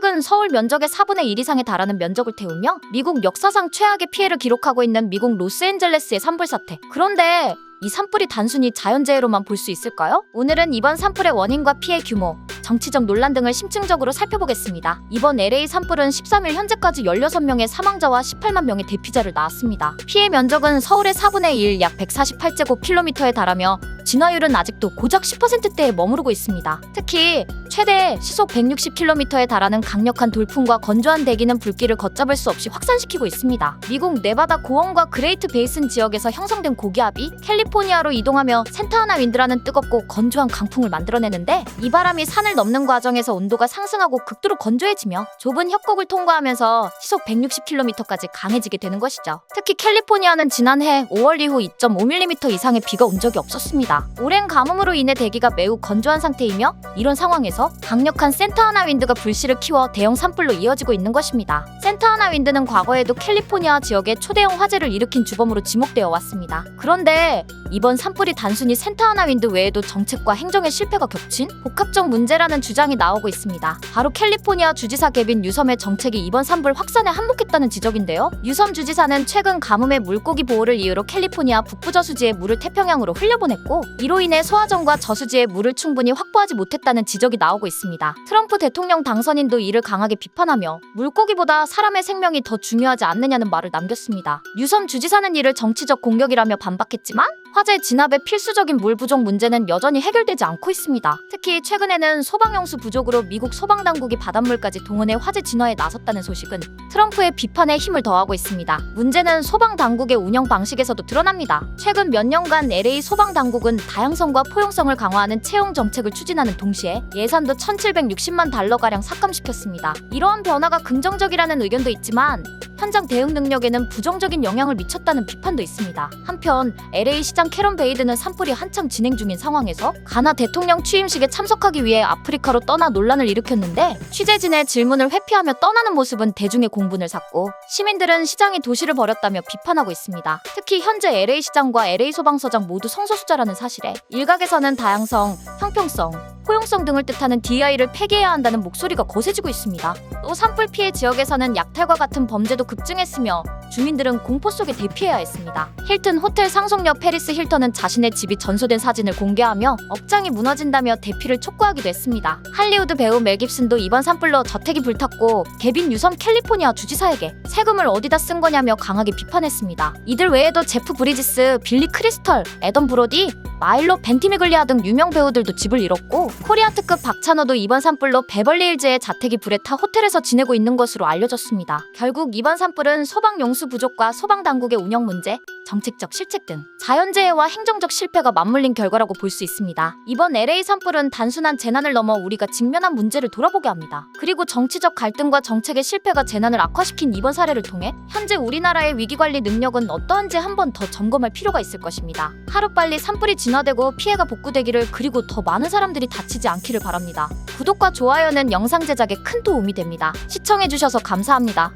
최근 서울 면적의 4분의 1 이상에 달하는 면적을 태우며 미국 역사상 최악의 피해를 기록하고 있는 미국 로스앤젤레스의 산불 사태. 그런데 이 산불이 단순히 자연재해로만 볼 수 있을까요? 오늘은 이번 산불의 원인과 피해 규모, 정치적 논란 등을 심층적으로 살펴보겠습니다. 이번 LA 산불은 13일 현재까지 16명의 사망자와 18만 명의 대피자를 낳았습니다. 피해 면적은 서울의 4분의 1, 약 148제곱킬로미터에 달하며 진화율은 아직도 고작 10%대에 머무르고 있습니다. 특히 최대 시속 160km에 달하는 강력한 돌풍과 건조한 대기는 불길을 걷잡을 수 없이 확산시키고 있습니다. 미국 네바다 고원과 그레이트 베이슨 지역에서 형성된 고기압이 캘리포니아로 이동하며 센타하나 윈드라는 뜨겁고 건조한 강풍을 만들어내는데 이 바람이 산을 넘는 과정에서 온도가 상승하고 극도로 건조해지며 좁은 협곡을 통과하면서 시속 160km까지 강해지게 되는 것이죠. 특히 캘리포니아는 지난해 5월 이후 2.5mm 이상의 비가 온 적이 없었습니다. 오랜 가뭄으로 인해 대기가 매우 건조한 상태이며 이런 상황에서 강력한 센타하나 윈드가 불씨를 키워 대형 산불로 이어지고 있는 것입니다. 센타하나 윈드는 과거에도 캘리포니아 지역에 초대형 화재를 일으킨 주범으로 지목되어 왔습니다. 그런데 이번 산불이 단순히 센타하나 윈드 외에도 정책과 행정의 실패가 겹친 복합적 문제라는 주장이 나오고 있습니다. 바로 캘리포니아 주지사 개빈 유섬의 정책이 이번 산불 확산에 한몫했다는 지적인데요. 유섬 주지사는 최근 가뭄의 물고기 보호를 이유로 캘리포니아 북부 저수지의 물을 태평양으로 흘려보냈고 이로 인해 소화전과 저수지의 물을 충분히 확보하지 못했다는 지적이 나오고 있습니다. 트럼프 대통령 당선인도 이를 강하게 비판하며 물고기보다 사람의 생명이 더 중요하지 않느냐는 말을 남겼습니다. 유섬 주지사는 이를 정치적 공격이라며 반박했지만 화재 진압의 필수적인 물 부족 문제는 여전히 해결되지 않고 있습니다. 특히 최근에는 소방용수 부족으로 미국 소방당국이 바닷물까지 동원해 화재 진화에 나섰다는 소식은 트럼프의 비판에 힘을 더하고 있습니다. 문제는 소방당국의 운영 방식에서도 드러납니다. 최근 몇 년간 LA 소방당국은 다양성과 포용성을 강화하는 채용 정책을 추진하는 동시에 예산도 1,760만 달러가량 삭감시켰습니다. 이러한 변화가 긍정적이라는 의견도 있지만 현장 대응 능력에는 부정적인 영향을 미쳤다는 비판도 있습니다. 한편 LA 시장 캐런 베이드는 산불이 한창 진행 중인 상황에서 가나 대통령 취임식에 참석하기 위해 아프리카로 떠나 논란을 일으켰는데 취재진의 질문을 회피하며 떠나는 모습은 대중의 공분을 샀고 시민들은 시장이 도시를 버렸다며 비판하고 있습니다. 특히 현재 LA 시장과 LA 소방서장 모두 성소수자라는 사실에 일각에서는 다양성, 형평성, 포용성 등을 뜻하는 DI를 폐기해야 한다는 목소리가 거세지고 있습니다. 또 산불 피해 지역에서는 약탈과 같은 범죄도 급증했으며 주민들은 공포 속에 대피해야 했습니다. 힐튼 호텔 상속녀 페리스 힐턴은 자신의 집이 전소된 사진을 공개하며 업장이 무너진다며 대피를 촉구하기도 했습니다. 할리우드 배우 멜 깁슨도 이번 산불로 저택이 불탔고 개빈 유섬 캘리포니아 주지사에게 세금을 어디다 쓴 거냐며 강하게 비판했습니다. 이들 외에도 제프 브리지스, 빌리 크리스털, 에던 브로디, 마일로 벤티미글리아 등 유명 배우들도 집을 잃었고 코리아 특급 박찬호도 이번 산불로 베벌리힐즈의 자택이 불에 타 호텔에서 지내고 있는 것으로 알려졌습니다. 결국 이번 산불은 소방 용수 부족과 소방 당국의 운영 문제, 정책적 실책 등 자연재해와 행정적 실패가 맞물린 결과라고 볼 수 있습니다. 이번 LA 산불은 단순한 재난을 넘어 우리가 직면한 문제를 돌아보게 합니다. 그리고 정치적 갈등과 정책의 실패가 재난을 악화시킨 이번 사례를 통해 현재 우리나라의 위기관리 능력은 어떠한지 한 번 더 점검할 필요가 있을 것입니다. 하루빨리 산불이 진화되고 피해가 복구되기를 그리고 더 많은 사람들이 다치지 않기를 바랍니다. 구독과 좋아요는 영상 제작에 큰 도움이 됩니다. 시청해주셔서 감사합니다.